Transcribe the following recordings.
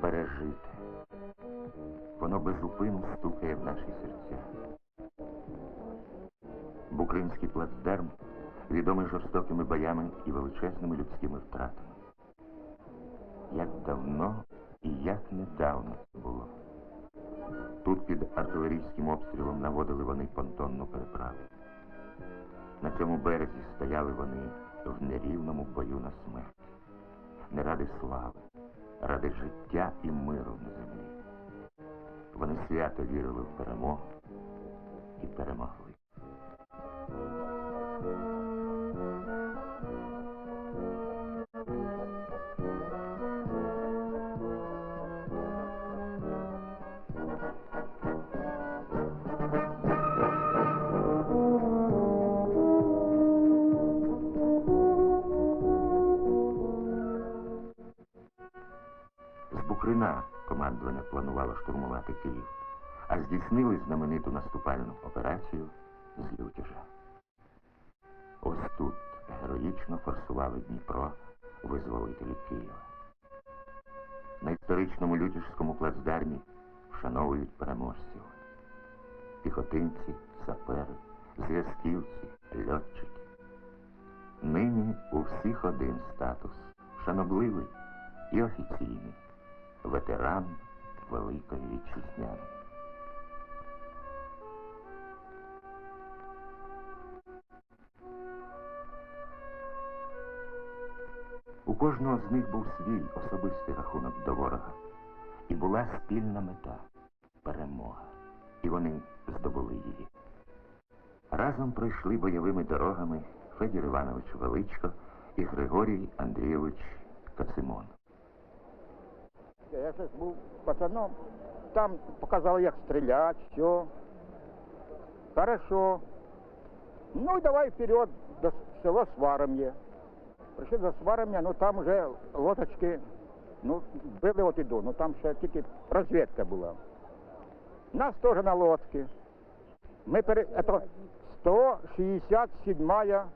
пережити. Воно безупину стукає в наші серця. Букринський плацдарм відомий жорстокими боями і величезними людськими втратами. Як давно і як недавно це було. Тут під артилерійським обстрілом наводили вони понтонну переправу. На цьому березі стояли вони в нерівному бою на смерть. Не ради слави, ради життя і миру на землі. Вони свято вірили в перемогу і перемогли. З командування планувало штурмувати Київ, а здійснили знамениту наступальну операцію з Лютіжа. Ось тут героїчно форсували Дніпро визволителі Києва. На історичному лютіжському плацдармі вшановують переможців. Піхотинці, сапери, зв'язківці, льотчики. Нині у всіх один статус шанобливий і офіційний ветеран Великої Вітчизняної. У кожного з них був свій особистий рахунок до ворога. І була спільна мета перемога. І вони здобули її. Разом пройшли бойовими дорогами Федір Іванович Величко і Григорій Андрійович Кацимон. Я щось був пацаном, там показали, як стріляти, все. Хорошо. Ну давай вперед до село Сваром'є. Прийшли до Сваром'я, ну там вже лодочки, ну, били от іду, ну там ще тільки розвідка була. Нас теж на лодці. Ми пере... Это 167-я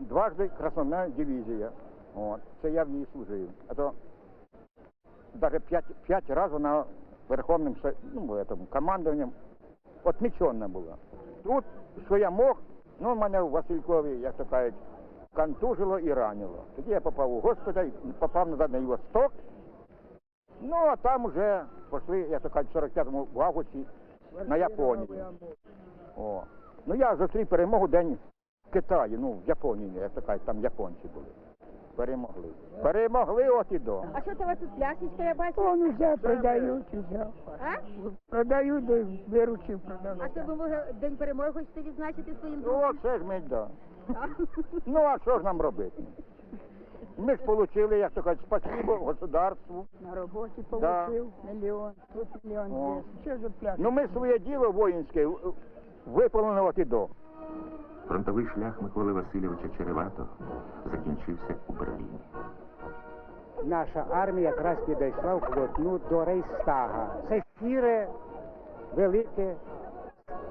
дважды красновная дивізія. От. Це я в ній служив. А то даже п'ять, п'ять разів на верховним ну, этом, командуванням отмічена була. Тут, що я мог, ну, мене в Василькові, як то кажуть, контужило і ранило. Тоді я попав у госпіталь, попав назад на Восток. Ну, а там вже пішли, як то кажуть, в 45-му в августі на Японію. О. Ну, я зустрів перемогу день в Китаї, ну, в Японії, як то кажуть, там японці були. Перемогли. Перемогли от і до. А що це у вас тут пляшечка, я бачу? Он уже продають, уже. А? Продають, де виручив А продавати. це ви може день перемоги хочете відзначити своїм Ну, оце ж ми, да. Ну, а що ж нам робити? Ми ж отримали, як то кажуть, спасибо государству. На роботі Да. получив мільйон, тут мільйон О. двісті. Що за пляшка? Ну, ми своє діло воїнське в- виповнили от і до. Фронтовий шлях Миколи Васильовича Череватого закінчився у Берліні. наша армія якраз підійшла вплотну до Рейхстага. Це сіре, велике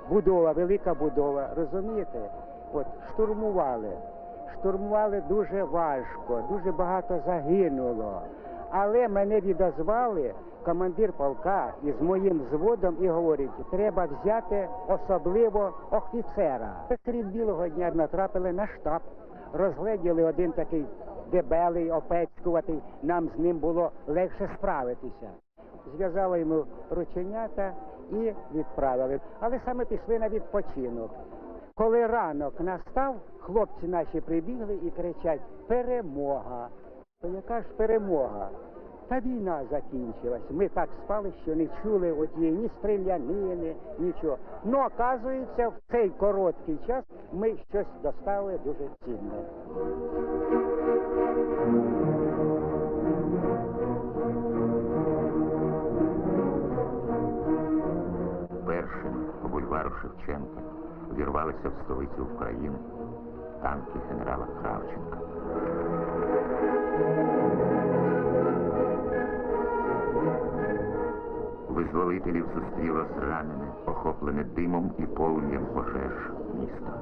будова, велика будова. Розумієте? От штурмували. Штурмували дуже важко, дуже багато загинуло. Але мене відозвали командир полка із моїм зводом і говорить, треба взяти особливо офіцера. Серед білого дня натрапили на штаб розгледіли один такий дебелий, опецькуватий, нам з ним було легше справитися. Зв'язали йому рученята і відправили. Але саме пішли на відпочинок. Коли ранок настав, хлопці наші прибігли і кричать Перемога! То яка ж перемога? Та війна закінчилась. Ми так спали, що не чули одієї ні стрілянини, нічого. Ну, оказується, в цей короткий час ми щось доставили дуже цінне. Першими по бульвару Шевченка вірвалися в столицю України танки генерала Кравченка. Визволителів зустріло зранене, охоплене димом і полум'ям пожеж місто.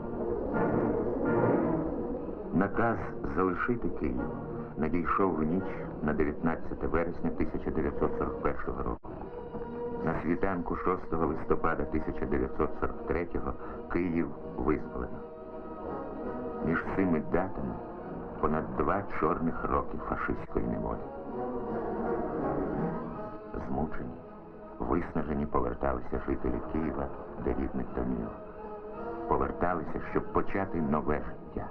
Наказ залишити Київ надійшов в ніч на 19 вересня 1941 року. На світанку 6 листопада 1943 Київ визволено. Між цими датами понад два чорних роки фашистської неволі. Змучені, виснажені поверталися жителі Києва до рідних домів. Поверталися, щоб почати нове життя.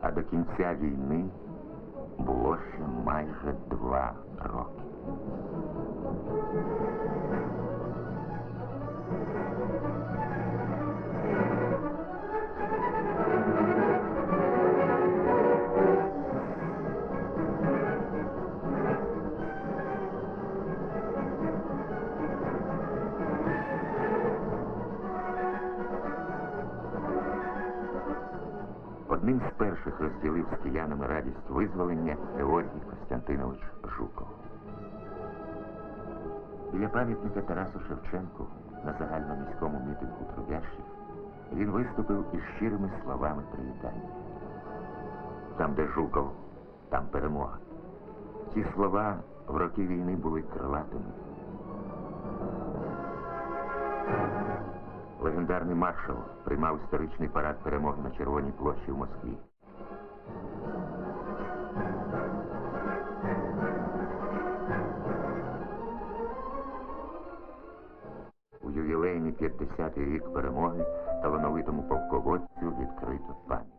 А до кінця війни було ще майже два роки. Одним з перших розділив з киянами радість визволення Георгій Костянтинович Жуков. Біля пам'ятника Тарасу Шевченку на загальноміському мітингу трудящих він виступив із щирими словами привітання. Там, де Жуков, там перемога. Ці слова в роки війни були крилатими. Легендарний маршал приймав історичний парад перемоги на Червоній площі в Москві. У ювілейний 50-й рік перемоги талановитому полководцю відкрито пам'ятник.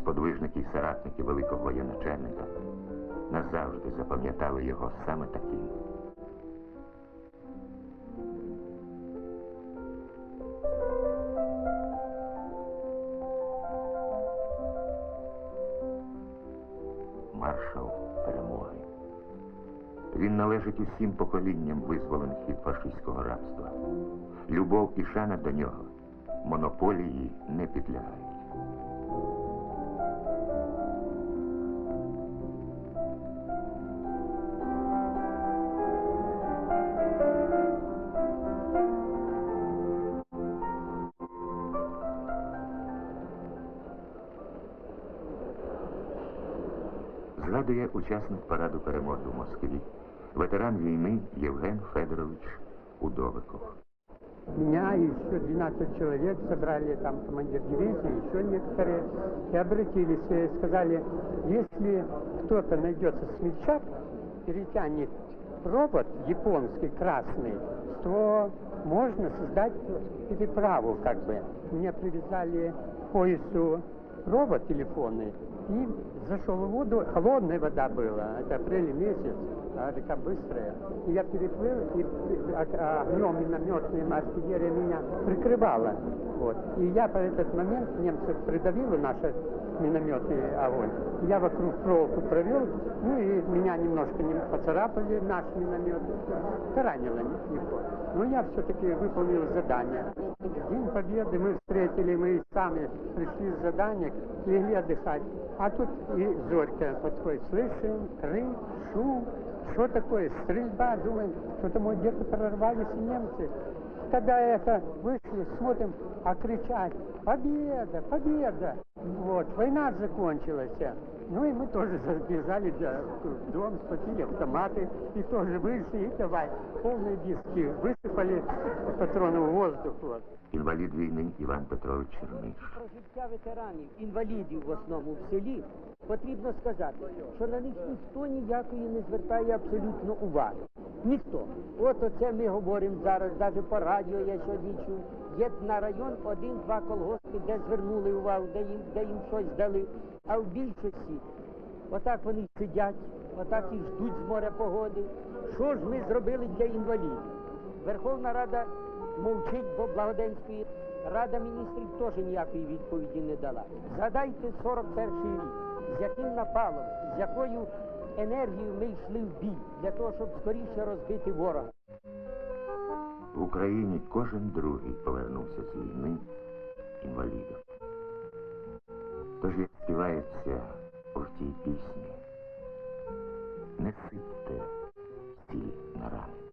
Сподвижники й соратники великого воєначальника назавжди запам'ятали його саме таким. Він належить усім поколінням визволених від фашистського рабства. Любов і шана до нього монополії не підлягають. Згадує учасник параду перемоги в Москві, ветеран війни Євген Федорович Удовиков. Меня и еще 12 человек собрали, там командир дивизии, еще некоторые, и обратились и сказали, если кто-то найдется смельчак, перетянет робот японский красный, то можно создать переправу как бы. Мне привязали к поясу робот телефонный и зашел в воду, холодная вода была, это апрель месяц, а река быстрая. И я переплыл, и и о- огнем минометным артиллерия меня прикрывала. Вот. И я по этот момент немцев придавила наш минометный огонь. Я вокруг проволоку провел, ну и меня немножко не поцарапали наш миномет, поранило легко. Но я все-таки выполнил задание. День Победы мы встретили, мы сами пришли с задания, легли отдыхать. А тут и Зорька подходит, слышим, крик, шум, что такое, стрельба, думаем, что-то мы где-то прорвались немцы. Когда это вышли, смотрим, а кричать, победа, победа. Вот, война закончилась. Ну и мы тоже забежали да, в дом, схватили автоматы и тоже вышли, и давай, полные диски, высыпали патроны в воздух. Вот. Інвалід війни Іван Петрович Черниш. Про життя ветеранів, інвалідів в основному в селі, потрібно сказати, що на них ніхто ніякої не звертає абсолютно уваги. Ніхто. От оце ми говоримо зараз, навіть по радіо я сьогодні чув. Є на район один-два колгоспи, де звернули увагу, де їм, де їм щось дали. А в більшості отак вони сидять, отак і ждуть з моря погоди. Що ж ми зробили для інвалідів? Верховна Рада мовчить, бо Благоденської Рада міністрів теж ніякої відповіді не дала. Згадайте 41-й рік, з яким напалом, з якою енергією ми йшли в бій для того, щоб скоріше розбити ворога. В Україні кожен другий повернувся з війни інвалідом. Тож як співається у тій пісні, не сипте сіль на рани.